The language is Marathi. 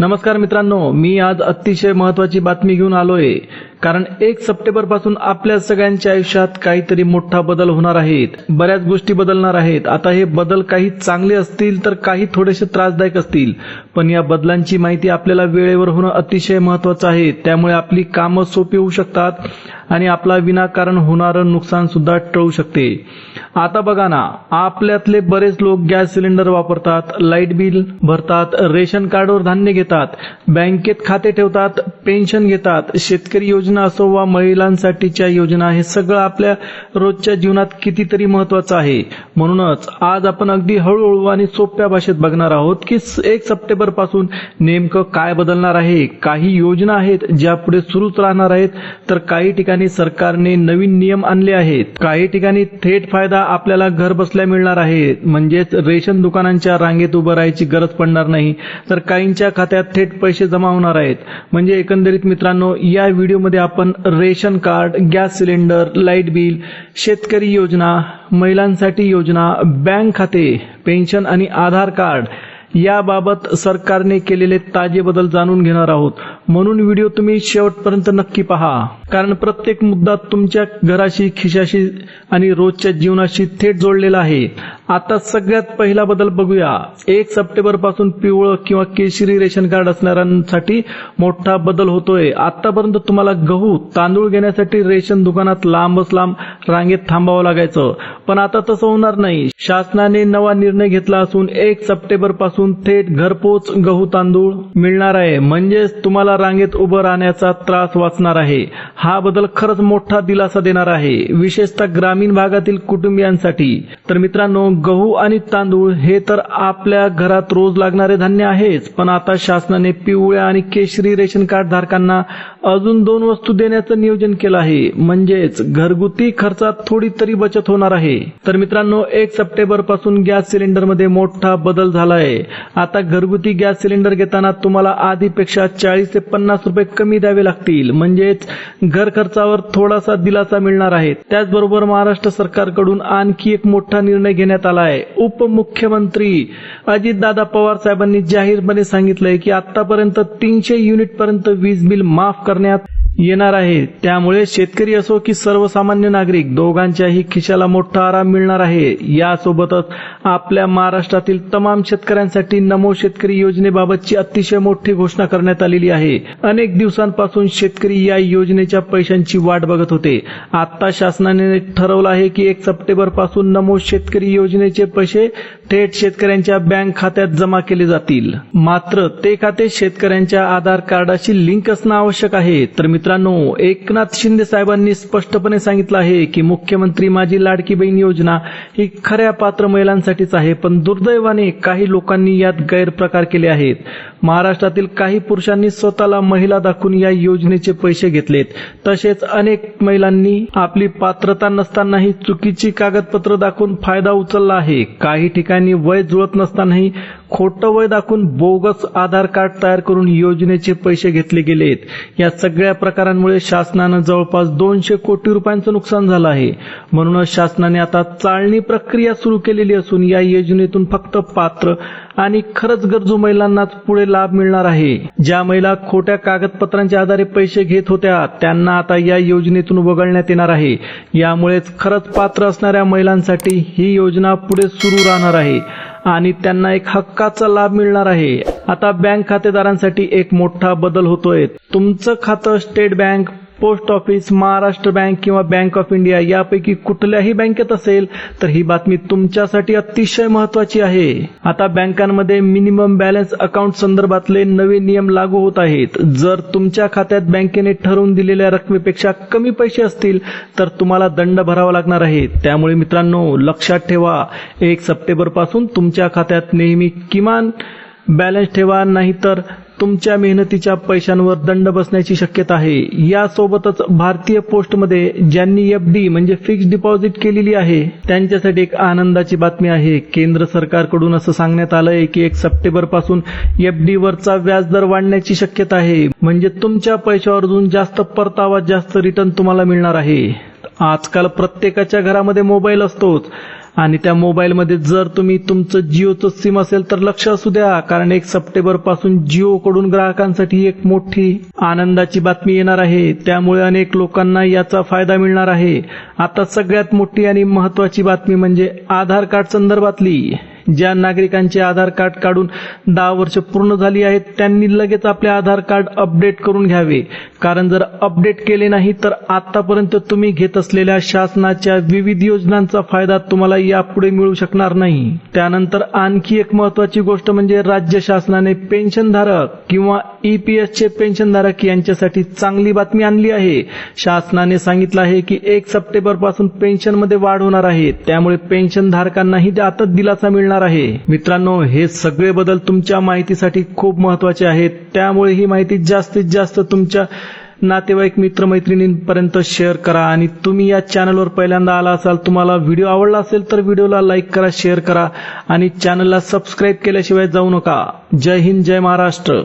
नमस्कार मित्रांनो मी आज अतिशय महत्वाची बातमी घेऊन आलोय. कारण एक सप्टेंबरपासून आपल्या सगळ्यांच्या आयुष्यात काहीतरी मोठा बदल होणार आहेत. बऱ्याच गोष्टी बदलणार आहेत. आता हे बदल काही चांगले असतील तर काही थोडेसे त्रासदायक असतील. पण या बदलांची माहिती आपल्याला वेळेवर होणं अतिशय महत्वाचं आहे. त्यामुळे आपली कामं सोपी होऊ शकतात. आणि आपला विनाकारण होणारं नुकसान सुद्धा टळू शकते. आता बघा ना आपल्यातले बरेच लोक गॅस सिलेंडर वापरतात लाइट बिल भरतात रेशन कार्डवर धान्य घेतात बँकेत खाते ठेवतात पेन्शन घेतात शेतकरी योजना असो वा महिलांसाठीच्या योजना हे सगळं आपल्या रोजच्या जीवनात कितीतरी महत्वाचं आहे. म्हणूनच आज आपण अगदी हळूहळू आणि सोप्या भाषेत बघणार आहोत की एक सप्टेंबरपासून नेमकं काय बदलणार आहे काही योजना आहेत ज्या पुढे सुरूच राहणार आहेत तर काही ठिकाणी सरकारने नवीन नियम आणले आहेत. काही ठिकाणी थेट फायदा आपल्याला घर बसल्या मिळणार आहे. म्हणजेच रेशन दुकानांच्या रांगेत उभं राहायची गरज पडणार नाही. तर काहींच्या खात्यात थेट पैसे जमा होणार आहेत. म्हणजे एकंदरीत मित्रांनो या व्हिडिओमध्ये आपण ration card gas cylinder light bill शेतकरी योजना महिलांसाठी योजना बँक खाते पेन्शन आणि आधार कार्ड याबाबत सरकारने केलेले ताजे बदल जाणून घेणार आहोत. म्हणून व्हिडिओ तुम्ही शेवटपर्यंत नक्की पहा. कारण प्रत्येक मुद्दा तुमच्या घराशी खिशाशी आणि रोजच्या जीवनाशी थेट जोडलेला आहे. आता सगळ्यात पहिला बदल बघूया. एक सप्टेंबरपासून पिवळं किंवा केशरी रेशन कार्ड असणाऱ्यांसाठी मोठा बदल होतोय. आतापर्यंत तुम्हाला गहू तांदूळ घेण्यासाठी रेशन दुकानात लांबच लांब रांगेत थांबावं लागायचं. पण आता तसं होणार नाही. शासनाने नवा निर्णय घेतला असून एक सप्टेंबरपासून थेट घरपोच गहू तांदूळ मिळणार आहे. म्हणजेच तुम्हाला रांगेत उभं राहण्याचा त्रास वाचणार आहे. हा बदल खरंच मोठा दिलासा देणार आहे. विशेषतः ग्रामीण भागातील कुटुंबियांसाठी. तर मित्रांनो गहू आणि तांदूळ हे तर आपल्या घरात रोज लागणारे धान्य आहेच. पण आता शासनाने पिवळ्या आणि केशरी रेशन कार्ड धारकांना अजून दोन वस्तू देण्याचं नियोजन केलं आहे. म्हणजेच घरगुती खर्चात थोडी तरी बचत होणार आहे. तर मित्रांनो एक सप्टेंबरपासून गॅस सिलेंडरमध्ये मोठा बदल झाला आहे आता घरगुती गॅस सिलेंडर घेताना तुम्हाला आधीपेक्षा चाळीस ते पन्नास रुपये कमी द्यावे लागतील. म्हणजेच घर खर्चावर थोडासा दिलासा मिळणार आहे. त्याचबरोबर महाराष्ट्र सरकारकडून आणखी एक मोठा निर्णय घेण्यात आलाय उपमुख्यमंत्री अजितदादा पवार साहेबांनी जाहीरपणे सांगितलंय की आतापर्यंत तीनशे युनिट पर्यंत वीज बिल माफ करण्यात येणार आहे. त्यामुळे शेतकरी असो की सर्वसामान्य नागरिक दोघांच्याही खिशाला मोठा आराम मिळणार आहे. यासोबतच आपल्या महाराष्ट्रातील तमाम शेतकऱ्यांसाठी नमो शेतकरी योजनेबाबतची अतिशय मोठी घोषणा करण्यात आलेली आहे. अनेक दिवसांपासून शेतकरी या योजनेच्या पैशांची वाट बघत होते. आता शासनाने ठरवलं आहे की एक सप्टेंबरपासून नमो शेतकरी योजनेचे पैसे थेट शेतकऱ्यांच्या बँक खात्यात जमा केले जातील. मात्र ते खाते शेतकऱ्यांच्या आधार कार्डाशी लिंक असणं आवश्यक आहे. तर मित्रांनो एकनाथ शिंदे साहेबांनी स्पष्टपणे सांगितलं आहे की मुख्यमंत्री माझी लाडकी बहीण योजना ही खऱ्या पात्र महिलांसाठीच आहे पण दुर्दैवाने काही लोकांनी यात गैरप्रकार केले आहेत. महाराष्ट्रातील काही पुरुषांनी स्वतःला महिला दाखवून या योजनेचे पैसे घेतलेत. तसेच अनेक महिलांनी आपली पात्रता नसतानाही चुकीची कागदपत्र दाखवून फायदा उचलला आहे. काही ठिकाणी वय जुळत नसतानाही खोटं वय दाखवून बोगस आधार कार्ड तयार करून योजनेचे पैसे घेतले गेलेत. या सगळ्या प्रकारांमुळे शासनानं जवळपास दोनशे कोटी रुपयांचं नुकसान झालं आहे. म्हणूनच शासनाने आता चाळणी प्रक्रिया सुरू केलेली असून या योजनेतून फक्त पात्र आणि खरंच गरजू महिलांनाच पुढे लाभ मिळणार आहे. ज्या महिला खोट्या कागदपत्रांच्या आधारे पैसे घेत होत्या त्यांना आता या योजनेतून वगळण्यात येणार आहे. यामुळेच खरंच पात्र असणाऱ्या महिलांसाठी ही योजना पुढे सुरू राहणार आहे. आणि त्यांना एक हक्काचा लाभ मिळणार आहे. आता बँक खातेदारांसाठी एक मोठा बदल होतोय. तुमचं खातं State Bank post office Maharashtra bank किंवा बँक ऑफ इंडिया यापैकी कुठल्याही बँकेत असेल तर ही बातमी तुमच्यासाठी अतिशय महत्वाची आहे. आता बँकांमध्ये मिनिमम बॅलन्स अकाउंट संदर्भातले नवे नियम लागू होत आहेत. जर तुमच्या खात्यात बँकेने ठरवून दिलेल्या रकमेपेक्षा कमी पैसे असतील तर तुम्हाला दंड भरावा लागणार आहे. त्यामुळे मित्रांनो लक्षात ठेवा एक सप्टेंबरपासून तुमच्या खात्यात नेहमी किमान बॅलन्स ठेवा नाहीतर तुमच्या मेहनतीच्या पैशांवर दंड बसण्याची शक्यता आहे. यासोबतच भारतीय पोस्टमध्ये ज्यांनी एफ डी म्हणजे फिक्स डिपॉझिट केलेली आहे त्यांच्यासाठी एक आनंदाची बातमी आहे. केंद्र सरकारकडून असं सांगण्यात आलंय की एक सप्टेंबरपासून एफ डी वरचा व्याजदर वाढण्याची शक्यता आहे. म्हणजे तुमच्या पैशावर अजून जास्त परतावा जास्त रिटर्न तुम्हाला मिळणार आहे. आजकाल प्रत्येकाच्या घरामध्ये मोबाईल असतोच. आणि त्या मोबाईलमध्ये जर तुम्ही तुमचं जिओचं सिम असेल तर लक्ष असू द्या कारण एक सप्टेंबरपासून जिओ कडून ग्राहकांसाठी एक मोठी आनंदाची बातमी येणार आहे. त्यामुळे अनेक लोकांना याचा फायदा मिळणार आहे. आता सगळ्यात मोठी आणि महत्वाची बातमी म्हणजे आधार कार्ड संदर्भातली. ज्या नागरिकांचे आधार कार्ड काढून दहा वर्ष पूर्ण झाली आहेत त्यांनी लगेच आपले आधार कार्ड अपडेट करून घ्यावे. कारण जर अपडेट केले नाही तर आतापर्यंत तुम्ही घेत असलेल्या शासनाच्या विविध योजनांचा फायदा तुम्हाला यापुढे मिळू शकणार नाही. त्यानंतर आणखी एक महत्वाची गोष्ट म्हणजे राज्य शासनाने पेन्शनधारक किंवा ईपीएसचे पेन्शनधारक यांच्यासाठी चांगली बातमी आणली आहे. शासनाने सांगितलं आहे की एक सप्टेंबरपासून पेन्शनमध्ये वाढ होणार आहे. त्यामुळे पेन्शनधारकांनाही आता दिलासा मिळणार आहे. मित्रांनो हे सगळे बदल तुमच्या माहितीसाठी खूप महत्त्वाचे आहेत. त्यामुळे ही माहिती जास्तीत जास्त तुमच्या नातेवाईक मित्रमैत्रिणींपर्यंत शेअर करा आणि तुम्ही या चॅनलवर पहिल्यांदा आला असाल तुम्हाला व्हिडिओ आवडला असेल तर व्हिडिओला लाईक करा शेअर करा आणि चॅनलला सबस्क्राईब केल्याशिवाय जाऊ नका. जय हिंद जय महाराष्ट्र.